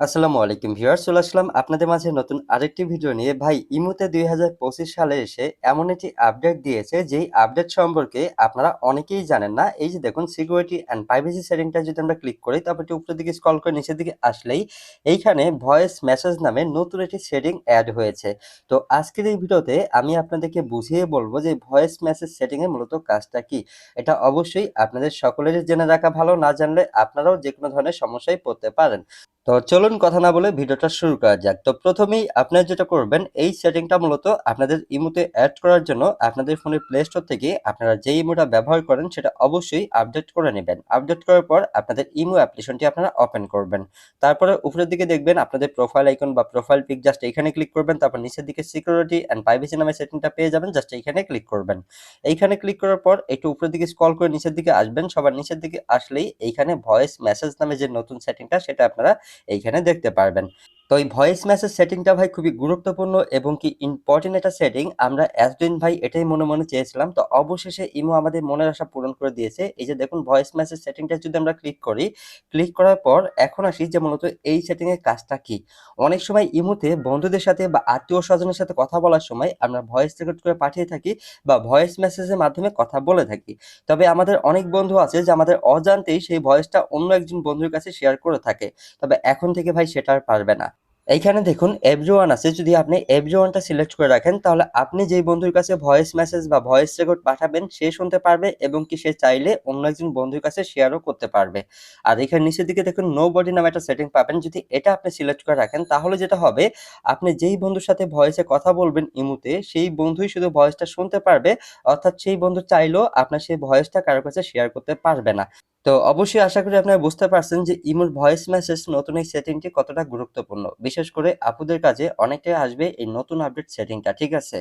আসসালামু আলাইকুম ভিউয়ার্স, চলে আসলাম আপনাদের মাঝে নতুন আরেকটি ভিডিও নিয়ে। ভাই, ইমুতে দুই সালে এসে এমন একটি আপডেট দিয়েছে, যেই আপডেট সম্পর্কে আপনারা অনেকেই জানেন না। এই যে দেখুন সিকিউরিটি অ্যান্ড প্রাইভেসি সেটিংটা যদি আমরা ক্লিক করি, তারপর একটু উপরের দিকে স্ক্রল করে নিচের দিকে আসলেই এইখানে ভয়েস মেসেজ নামে নতুন একটি সেটিং অ্যাড হয়েছে। তো আজকের এই ভিডিওতে আমি আপনাদেরকে বুঝিয়ে বলব যে ভয়েস মেসেজ সেটিংয়ে মূলত কাজটা কি। এটা অবশ্যই আপনাদের সকলেরই জেনে রাখা ভালো, না জানলে আপনারাও যে কোনো ধরনের সমস্যায় পড়তে পারেন। তো চলুন কথা না বলে ভিডিওটা শুরু করা যাক। তো প্রথমেই আপনারা যেটা করবেন, এই সেটিংটা মূলত আপনাদের ইমোতে অ্যাড করার জন্য আপনাদের ফোনের প্লে স্টোর থেকে আপনারা যে ইমোটা ব্যবহার করেন, সেটা অবশ্যই আপডেট করে নেবেন। আপডেট করার পর আপনাদের ইমো অ্যাপ্লিকেশনটি আপনারা ওপেন করবেন। তারপরে উপরের দিকে দেখবেন আপনাদের প্রোফাইল আইকন বা প্রোফাইল পিক জাস্ট এখানে ক্লিক করবেন, তারপর নিচের দিকে সিকিউরিটি অ্যান্ড প্রাইভেসি নামে সেটিংটা পেয়ে যাবেন জাস্ট এইখানে ক্লিক করবেন। এইখানে ক্লিক করার পর একটু উপরের দিকে স্ক্রল করে নিচের দিকে আসবেন। সবার নিচের দিকে আসলেই এইখানে ভয়েস মেসেজ নামে যে নতুন সেটিংটা সেটা আপনারা এইখানে দেখতে পারবেন। তো এই ভয়েস মেসেজ সেটিংটা ভাই খুবই গুরুত্বপূর্ণ এবং কি ইম্পর্টেন্ট একটা সেটিং আমরা এতদিন ভাই এটাই মনে মনে চেয়েছিলাম। তো অবশেষে ইমো আমাদের মনের আশা পূরণ করে দিয়েছে। এই যে দেখুন ভয়েস মেসেজ সেটিংটা যদি আমরা ক্লিক করি ক্লিক করার পর এখন আসি যে মূলত এই সেটিংয়ের কাজটা কি। অনেক সময় ইমোতে বন্ধুদের সাথে বা আত্মীয় স্বজনের সাথে কথা বলার সময় আমরা ভয়েস রেকর্ড করে পাঠিয়ে থাকি বা ভয়েস মেসেজের মাধ্যমে কথা বলে থাকি। তবে আমাদের অনেক বন্ধু আছে যে আমাদের অজান্তেই সেই ভয়েসটা অন্য একজন বন্ধুর কাছে শেয়ার করে থাকে। তবে এখন থেকে ভাই সেটা আর পারবে না। এইখানে দেখুন এভরিওয়ান আছে। যদি আপনি এভরিওয়ানটা সিলেক্ট করে রাখেন, তাহলে আপনি যেই বন্ধুর কাছে ভয়েস মেসেজ বা ভয়েস রেকর্ড পাঠাবেন, সে শুনতে পারবে এবং কি সে চাইলে অন্য একজন বন্ধুর কাছে শেয়ারও করতে পারবে। আর এখানে নিচের দিকে দেখুন নো বডি নামে একটা সেটিং পাবেন। যদি এটা আপনি সিলেক্ট করে রাখেন, তাহলে যেটা হবে, আপনি যেই বন্ধুর সাথে ভয়েসে কথা বলবেন ইমুতে, সেই বন্ধুই শুধু ভয়েসটা শুনতে পারবে, অর্থাৎ সেই বন্ধু চাইলেও আপনার সেই ভয়েসটা কারোর কাছে শেয়ার করতে পারবে না। তো অবশ্যই আশা করি আপনারা বুঝতে পারছেন যে ইমোর ভয়েস মেসেজ নতুন এই সেটিংটি কতটা গুরুত্বপূর্ণ। বিশেষ করে আপুদের কাজে অনেকটাই আসবে এই নতুন আপডেট সেটিংটা, ঠিক আছে?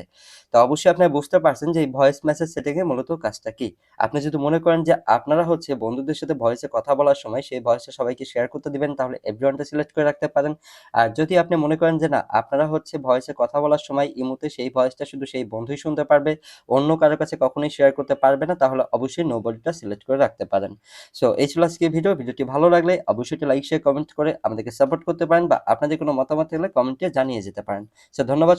তো অবশ্যই আপনারা বুঝতে পারছেন যে এই ভয়েস মেসেজ সেটিংয়ে মূলত কাজটা কি। আপনি যদি মনে করেন যে আপনারা হচ্ছে বন্ধুদের সাথে ভয়েসে কথা বলার সময় সেই ভয়েসটা সবাইকে শেয়ার করতে দিবেন, তাহলে এভরিওয়ানটা সিলেক্ট করে রাখতে পারেন। আর যদি আপনি মনে করেন যে না, আপনারা হচ্ছে ভয়েসে কথা বলার সময় ইমোতে সেই ভয়েসটা শুধু সেই বন্ধুই শুনতে পারবে, অন্য কারোর কাছে কখনোই শেয়ার করতে পারবে না, তাহলে অবশ্যই নো বডিটা সিলেক্ট করে রাখতে পারেন। সো এই ছিল আজকে ভিডিও ভিডিওটি ভালো লাগলে অবশ্যই লাইক শেয়ার কমেন্ট করে আমাদেরকে সাপোর্ট করতে পারেন বা আপনাদের কোনো মতামত থাকলে কমেন্টে জানিয়ে যেতে পারেন। সো ধন্যবাদ।